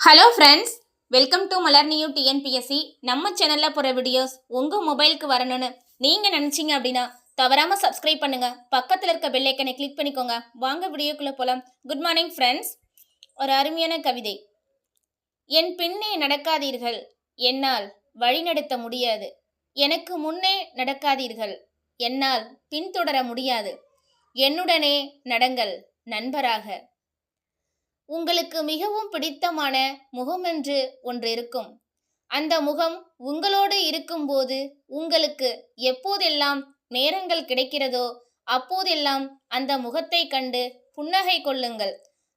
Hello friends welcome to Malar new TNPSC நம்ம சேனலில் போகிற வீடியோஸ் உங்கள் மொபைலுக்கு வரணும்னு நீங்கள் நினச்சிங்க அப்படின்னா தவறாமல் சப்ஸ்கிரைப் பண்ணுங்கள் பக்கத்தில் இருக்க பெல்லைக்கனை கிளிக் பண்ணிக்கோங்க. வாங்க வீடியோக்குள்ளே போகலாம் குட் மார்னிங் ஃப்ரெண்ட்ஸ் ஒரு அருமையான கவிதை. என் பின்னே நடக்காதீர்கள். என்னால் வழிநடத்த முடியாது. எனக்கு முன்னே நடக்காதீர்கள். என்னால் பின்தொடர முடியாது. என்னுடனே நடங்கள் நண்பராக. உங்களுக்கு மிகவும் பிடித்தமான முகம் என்று ஒன்று இருக்கும் அந்த முகம் உங்களோடு இருக்கும்போது உங்களுக்கு எப்போதெல்லாம் நேரங்கள் கிடைக்கிறதோ அப்போதெல்லாம் அந்த முகத்தை கண்டு புன்னகை கொள்ளுங்கள்.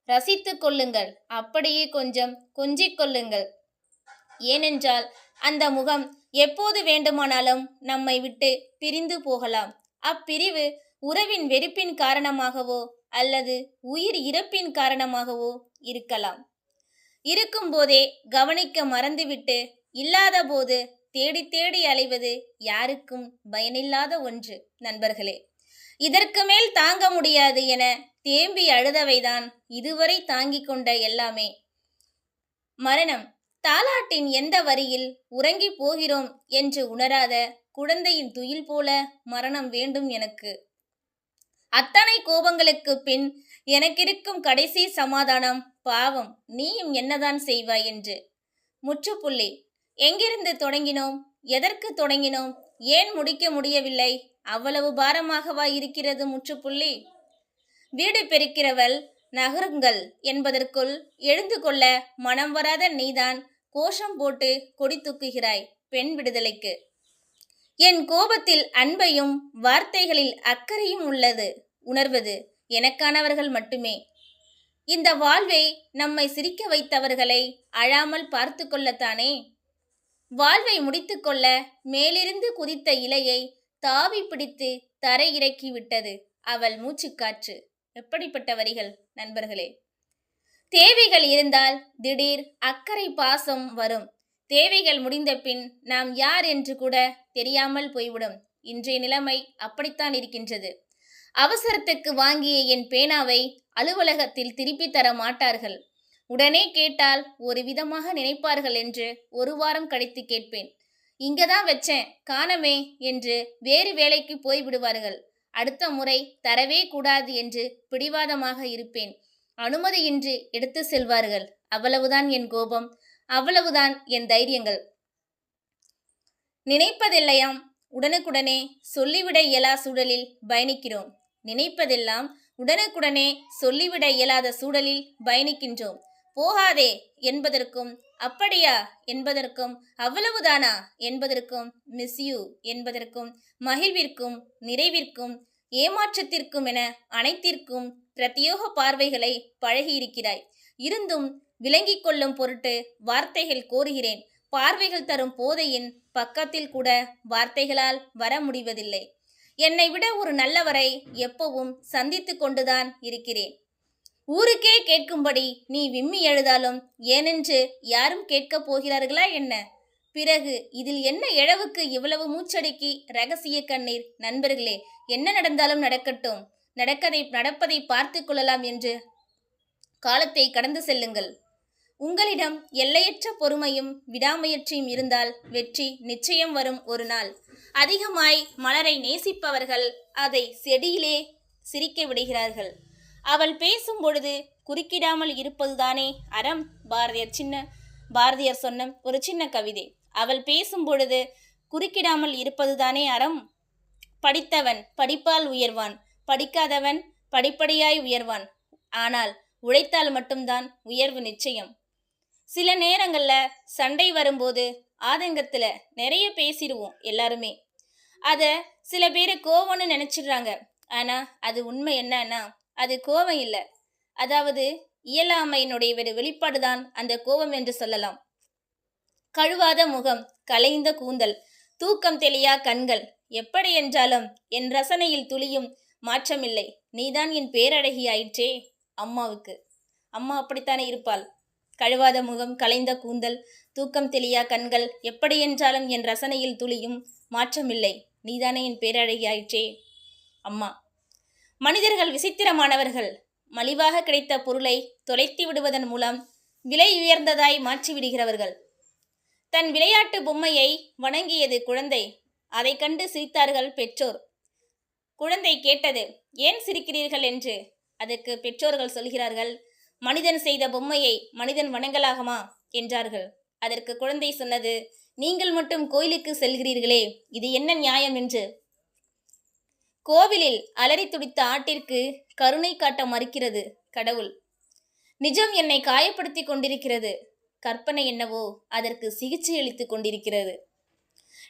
ரசித்து கொள்ளுங்கள். அப்படியே கொஞ்சம் கொஞ்சிக் கொள்ளுங்கள். ஏனென்றால் அந்த முகம் எப்போது வேண்டுமானாலும் நம்மை விட்டு பிரிந்து போகலாம். அப்பிரிவு உறவின் வெறுப்பின் காரணமாகவோ அல்லது உயிர் இறப்பின் காரணமாகவோ இருக்கலாம். இருக்கும்போதே கவனிக்க மறந்துவிட்டு இல்லாத போது தேடி தேடி அலைவது யாருக்கும் பயனில்லாத ஒன்று நண்பர்களே. இதற்கு மேல் தாங்க முடியாது என தேம்பி அழுதவைதான் இதுவரை தாங்கிக் கொண்ட எல்லாமே. மரணம். தாலாட்டின் எந்த வரியில் உறங்கி போகிறோம் என்று உணராத குழந்தையின் துயில் போல மரணம் வேண்டும் எனக்கு. அத்தனை கோபங்களுக்கு பின் எனக்கிருக்கும் கடைசி சமாதானம் பாவம் நீயும் என்னதான் செய்வாய் என்று. முற்றுப்புள்ளி எங்கிருந்து தொடங்கினோம்? எதற்கு தொடங்கினோம்? ஏன் முடிக்க முடியவில்லை? அவ்வளவு பாரமாகவா இருக்கிறது முற்றுப்புள்ளி? வீடு பெருக்கிறவள் நகருங்கள் என்பதற்குள் எழுந்து கொள்ள மனம் வராத நீதான் கோஷம் போட்டு கொடி தூக்குகிறாய் பெண் விடுதலைக்கு. என் கோபத்தில் அன்பையும் வார்த்தைகளில் அக்கறையும் உள்ளது. உணர்வது எனக்கானவர்கள் மட்டுமே. இந்த வாழ்வை நம்மை சிரிக்க வைத்தவர்களை அழாமல் பார்த்து கொள்ளத்தானே? வாழ்வை முடித்துக்கொள்ள மேலிருந்து குதித்த இலையை தாவி பிடித்து தரை இறக்கி விட்டது அவள் மூச்சுக்காற்று. எப்படிப்பட்ட வரிகள் நண்பர்களே? தேவைகள் இருந்தால் திடீர் அக்கறை பாசம் வரும். தேவைகள் முடிந்த பின் நாம் யார் என்று கூட தெரியாமல் போய்விடும். இன்றைய நிலைமை அப்படித்தான் இருக்கின்றது. அவசரத்துக்கு வாங்கிய என் பேனாவை அலுவலகத்தில் திருப்பி தர மாட்டார்கள். உடனே கேட்டால் ஒரு விதமாக நினைப்பார்கள் என்று ஒரு வாரம் கழித்து கேட்பேன். இங்கதான் வச்சேன் காணமே என்று வேறு வேலைக்கு போய் விடுவார்கள். அடுத்த முறை தரவே கூடாது என்று பிடிவாதமாக இருப்பேன். அனுமதியின்றி எடுத்து செல்வார்கள். அவ்வளவுதான் என் கோபம். அவ்வளவுதான் என் தைரியங்கள். நினைப்பதில்லையாம் உடனுக்குடனே சொல்லிவிட இயலா சூழலில் பயணிக்கிறோம். நினைப்பதெல்லாம் உடனுக்குடனே சொல்லிவிட இயலாத சூழலில் பயணிக்கின்றோம். போகாதே என்பதற்கும் அப்படியா என்பதற்கும் அவ்வளவுதானா என்பதற்கும் மிஸ்யூ என்பதற்கும் மகிழ்விற்கும் நிறைவிற்கும் ஏமாற்றத்திற்கும் என அனைத்திற்கும் பிரத்யோக பார்வைகளை பழகியிருக்கிறாய். இருந்தும் விளங்கிக் கொள்ளும் பொருட்டு வார்த்தைகள் கோருகிறேன். பார்வைகள் தரும் போதையின் பக்கத்தில் கூட வார்த்தைகளால் வர முடிவதில்லை. என்னை விட ஒரு நல்லவரை எப்பவும் சந்தித்து கொண்டுதான் இருக்கிறேன். ஊருக்கே கேட்கும்படி நீ விம்மி எழுதாலும் ஏனென்று யாரும் கேட்கப் போகிறார்களா என்ன? பிறகு இதில் என்ன இழவுக்கு இவ்வளவு மூச்சடக்கி ரகசிய கண்ணீர்? நண்பர்களே என்ன நடந்தாலும் நடக்கட்டும். நடக்கதை நடப்பதை பார்த்து கொள்ளலாம் என்று காலத்தை கடந்து செல்லுங்கள். உங்களிடம் எல்லையற்ற பொறுமையும் விடாமுயற்சியும் இருந்தால் வெற்றி நிச்சயம் வரும் ஒரு நாள். அதிகமாய் மலரை நேசிப்பவர்கள் அதை செடியிலே சிரிக்க விடுகிறார்கள். அவள் பேசும் பொழுது குறுக்கிடாமல் இருப்பதுதானே அறம்? பாரதியார் சின்ன பாரதியார் சொன்ன ஒரு சின்ன கவிதை. அவள் பேசும் பொழுது குறுக்கிடாமல் இருப்பதுதானே அறம்? படித்தவன் படிப்பால் உயர்வான் படிக்காதவன் படிப்படியாய் உயர்வான். ஆனால் உழைத்தால் மட்டும்தான் உயர்வு நிச்சயம். சில நேரங்களில் சண்டை வரும்போது ஆதங்கத்தில் நிறைய பேசிடுவோம் எல்லாருமே. அதை சில பேர் கோவம்னு நினச்சிடுறாங்க. ஆனால் அது உண்மை என்னன்னா அது கோவம் இல்லை. அதாவது இயலாமையினுடைய ஒரு வெளிப்பாடு தான் அந்த கோபம் என்று சொல்லலாம். கழுவாத முகம் கலைந்த கூந்தல் தூக்கம் தெளியா கண்கள் எப்படி என்றாலும் என் ரசனையில் துளியும் மாற்றமில்லை. நீதான் என் பேரழகி ஆயிற்றே அம்மாவுக்கு. அம்மா அப்படித்தானே இருப்பாள். கழுவாத முகம் கலைந்த கூந்தல் தூக்கம் தெளியா கண்கள் எப்படி என்றாலும் என் ரசனையில் துளியும் மாற்றமில்லை. நீதானே என் பேரழகியாயிற்றே. அம்மா. மனிதர்கள் விசித்திரமானவர்கள். மலிவாக கிடைத்த பொருளை தொலைத்து விடுவதன் மூலம் விலை உயர்ந்ததாய் மாற்றிவிடுகிறவர்கள் தன் விளையாட்டு பொம்மையை வணங்கியது குழந்தை. அதை கண்டு சிரித்தார்கள் பெற்றோர். குழந்தை கேட்டது ஏன் சிரிக்கிறீர்கள்? என்று. அதற்கு பெற்றோர்கள் சொல்கிறார்கள் மனிதன் செய்த பொம்மையை மனிதன் வணங்கலாகுமா? என்றார்கள். அதற்கு குழந்தை சொன்னது நீங்கள் மட்டும் கோயிலுக்கு செல்கிறீர்களே இது என்ன நியாயம் என்று? கோவிலில் அலறி துடித்த ஆட்டிற்கு கருணை காட்ட மறுக்கிறது கடவுள். நிஜம் என்னை காயப்படுத்தி கொண்டிருக்கிறது. கற்பனை என்னவோ அதற்கு சிகிச்சை அளித்துக் கொண்டிருக்கிறது.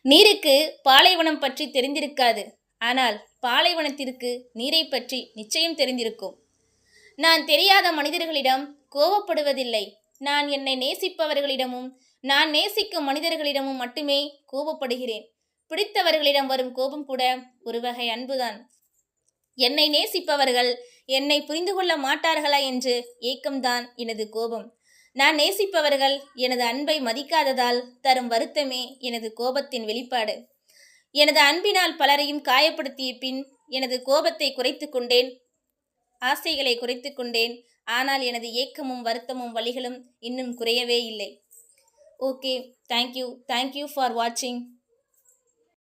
நீருக்கு பாலைவனம் பற்றி தெரிந்திருக்காது. ஆனால் பாலைவனத்திற்கு நீரை பற்றி நிச்சயம் தெரிந்திருக்கும். நான் தெரியாத மனிதர்களிடம் கோபப்படுவதில்லை நான் என்னை நேசிப்பவர்களிடமும் நான் நேசிக்கும் மனிதர்களிடமும் மட்டுமே கோபப்படுகிறேன் பிடித்தவர்களிடம் வரும் கோபம் கூட ஒரு வகை அன்புதான். என்னை நேசிப்பவர்கள் என்னை புரிந்து கொள்ள மாட்டார்களா என்று ஏக்கம்தான் எனது கோபம். நான் நேசிப்பவர்கள் எனது அன்பை மதிக்காததால் தரும் வருத்தமே எனது கோபத்தின் வெளிப்பாடு. எனது அன்பினால் பலரையும் காயப்படுத்திய பின் எனது கோபத்தை குறைத்து கொண்டேன். ஆசைகளை குறைத்து கொண்டேன். ஆனால் எனது ஏக்கமும் வருத்தமும் வலிகளும் இன்னும் குறையவே இல்லை. ஓகே தேங்க்யூ தேங்க்யூ ஃபார் வாட்சிங்